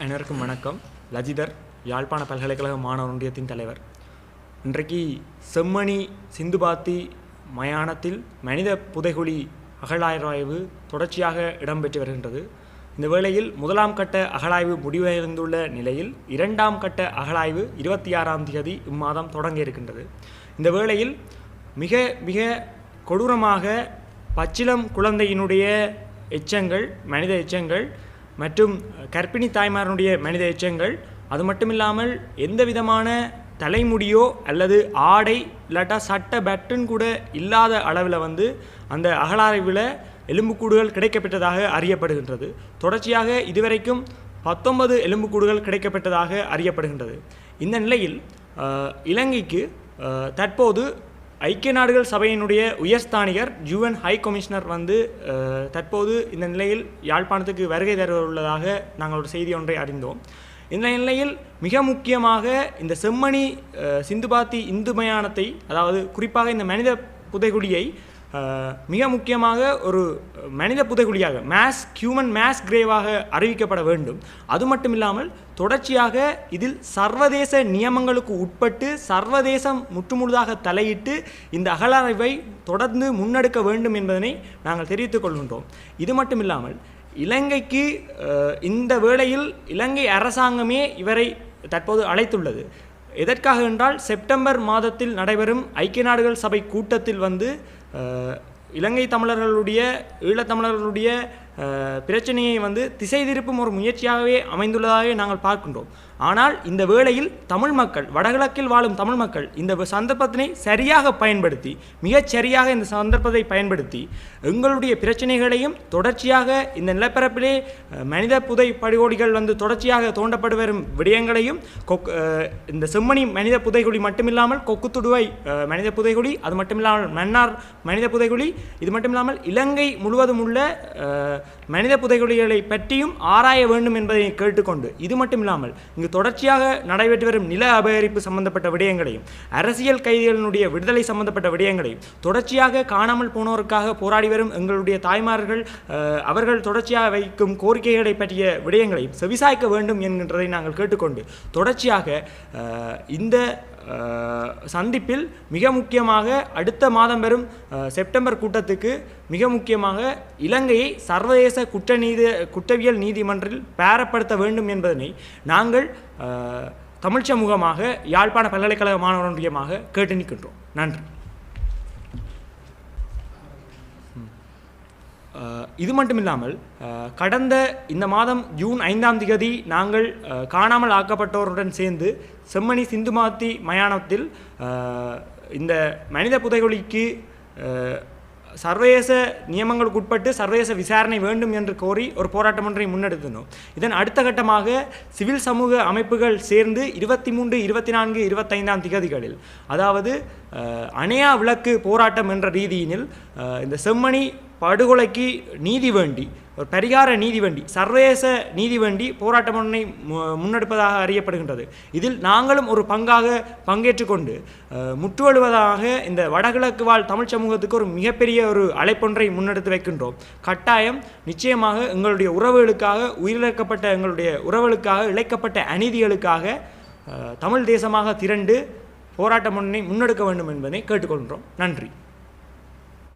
அனைவருக்கும் வணக்கம். லஜிதர் யாழ்ப்பாண பல்கலைக்கழக மாணவர் ஒன்றியத்தின் தலைவர். இன்றைக்கு செம்மணி சிந்துபாத்தி மயானத்தில் மனித புதைகுழி அகழாய்வாய்வு தொடர்ச்சியாக இடம்பெற்று வருகின்றது. இந்த வேளையில் முதலாம் கட்ட அகழாய்வு முடிவடைந்துள்ள நிலையில் இரண்டாம் கட்ட அகழாய்வு இருபத்தி ஆறாம் தேதி இம்மாதம் தொடங்க இருக்கின்றது. இந்த வேளையில் மிக மிக கொடூரமாக பச்சிளம் குழந்தையினுடைய எச்சங்கள் மனித எச்சங்கள் மற்றும் கர்ப்பிணி தாய்மாரனுடைய மனித எச்சங்கள் அது மட்டும் இல்லாமல் எந்த விதமான தலைமுடியோ அல்லது ஆடை இல்லாட்டா சட்ட பேட்டன் கூட இல்லாத அளவில் வந்து அந்த அகழாய்வில் எலும்புக்கூடுகள் கிடைக்கப்பெற்றதாக அறியப்படுகின்றது. தொடர்ச்சியாக இதுவரைக்கும் பத்தொன்பது எலும்புக்கூடுகள் கிடைக்கப்பெற்றதாக அறியப்படுகின்றது. இந்த நிலையில் இலங்கைக்கு தற்போது ஐக்கிய நாடுகள் சபையினுடைய உயர்ஸ்தானிகர் யுஎன் ஹை கமிஷனர் வந்து தற்போது இந்த நிலையில் யாழ்ப்பாணத்துக்கு வருகை தர உள்ளதாக நாங்கள் ஒரு செய்தி ஒன்றை அறிந்தோம். இந்த நிலையில் மிக முக்கியமாக இந்த செம்மணி சிந்துபாத்தி இந்து மயானத்தை அதாவது குறிப்பாக இந்த மனித புதைகுடியை மிக முக்கியமாக ஒரு மனித புதைகுழியாக மேஸ் ஹியூமன் மேஸ் கிரேவாக அறிவிக்கப்பட வேண்டும். அது மட்டும் இல்லாமல் தொடர்ச்சியாக இதில் சர்வதேச நியமங்களுக்கு உட்பட்டு சர்வதேசம் முற்றுமுழுதாக தலையிட்டு இந்த அகழாய்வை தொடர்ந்து முன்னெடுக்க வேண்டும் என்பதனை நாங்கள் தெரிவித்துக் கொள்கின்றோம். இது மட்டும் இல்லாமல் இலங்கைக்கு இந்த வேளையில் இலங்கை அரசாங்கமே இவரை தற்போது அழைத்துள்ளது. எதற்காக என்றால் செப்டம்பர் மாதத்தில் நடைபெறும் ஐக்கிய நாடுகள் சபை கூட்டத்தில் வந்து இலங்கை தமிழர்களுடைய ஈழத்தமிழர்களுடைய பிரச்சனையை வந்து திசை திருப்பும் ஒரு முயற்சியாகவே அமைந்துள்ளதாகவே நாங்கள் பார்க்கின்றோம். ஆனால் இந்த வேளையில் தமிழ் மக்கள் வடகிழக்கில் வாழும் தமிழ் மக்கள் இந்த சந்தர்ப்பத்தினை சரியாக பயன்படுத்தி மிகச் சரியாக இந்த சந்தர்ப்பத்தை பயன்படுத்தி எங்களுடைய பிரச்சனைகளையும் தொடர்ச்சியாக இந்த நிலப்பரப்பிலே மனித புதை படுகோடிகள் வந்து தொடர்ச்சியாக தோண்டப்பட்டு வரும் விடயங்களையும் கொக் இந்த செம்மணி மனித புதைகுழி மட்டுமில்லாமல் கொக்குத்துடுவை மனித புதைகுழி அது மட்டுமில்லாமல் மன்னார் மனித புதைகுழி இது மட்டுமில்லாமல் இலங்கை முழுவதும் உள்ள மனித புதைகுழிகளை பற்றியும் ஆராய வேண்டும் என்பதை கேட்டுக்கொண்டு இது மட்டுமில்லாமல் இங்கு தொடர்ச்சியாக நடைபெற்று வரும் நில அபகரிப்பு சம்பந்தப்பட்ட விடயங்களையும் அரசியல் கைதிகளினுடைய விடுதலை சம்பந்தப்பட்ட விடயங்களையும் தொடர்ச்சியாக காணாமல் போனோருக்காக போராடி வரும் எங்களுடைய தாய்மார்கள் அவர்கள் தொடர்ச்சியாக வைக்கும் கோரிக்கைகளை பற்றிய விடயங்களையும் செவிசாய்க்க வேண்டும் என்கின்றதை நாங்கள் கேட்டுக்கொண்டு தொடர்ச்சியாக இந்த சந்திப்பில் மிக முக்கியமாக அடுத்த மாதம் வரும் செப்டம்பர் கூட்டத்துக்கு மிக முக்கியமாக இலங்கையை சர்வதேச குற்ற நீதி குற்றவியல் நீதிமன்றில் பேரப்படுத்த வேண்டும் என்பதனை நாங்கள் தமிழ் சமூகமாக யாழ்ப்பாண பல்கலைக்கழக மாணவர் கேட்டு நிற்கின்றோம் நன்றி. இது மட்டும் இல்லாமல் கடந்த இந்த மாதம் ஜூன் ஐந்தாம் தேதி நாங்கள் காணாமல் ஆக்கப்பட்டோருடன் சேர்ந்து செம்மணி சிந்துமாத்தி மயானத்தில் இந்த மனித புதைகுழிக்கு சர்வதேச நியமங்களுக்கு உட்பட்டு சர்வதேச விசாரணை வேண்டும் என்று கோரி ஒரு போராட்டம் ஒன்றை முன்னெடுத்தணும் இதன் அடுத்த கட்டமாக சிவில் சமூக அமைப்புகள் சேர்ந்து இருபத்தி மூன்று இருபத்தி நான்கு இருபத்தைந்தாம் திகதிகளில் அதாவது அணையா விளக்கு போராட்டம் என்ற ரீதியினில் இந்த செம்மணி படுகொலைக்கு நீதி வேண்டி ஒரு பரிகார நீதி வேண்டி சர்வதேச நீதி வேண்டி போராட்டம் ஒன்றை மு- முன்னெடுப்பதாக அறியப்படுகின்றது. இதில் நாங்களும் ஒரு பங்காக பங்கேற்றுக்கொண்டு முற்றுவழுவதாக இந்த வடகிழக்கு வாழ் தமிழ் சமூகத்துக்கு ஒரு மிகப்பெரிய ஒரு அழைப்பொன்றை முன்னெடுத்து வைக்கின்றோம். கட்டாயம் நிச்சயமாக எங்களுடைய உறவுகளுக்காக உயிரிழக்கப்பட்ட எங்களுடைய உறவுகளுக்காக இழைக்கப்பட்ட அநீதிகளுக்காக தமிழ் தேசமாக திரண்டு போராட்டம் ஒன்றை முன்னெடுக்க வேண்டும் என்பதை கேட்டுக்கொள்கிறோம். நன்றி.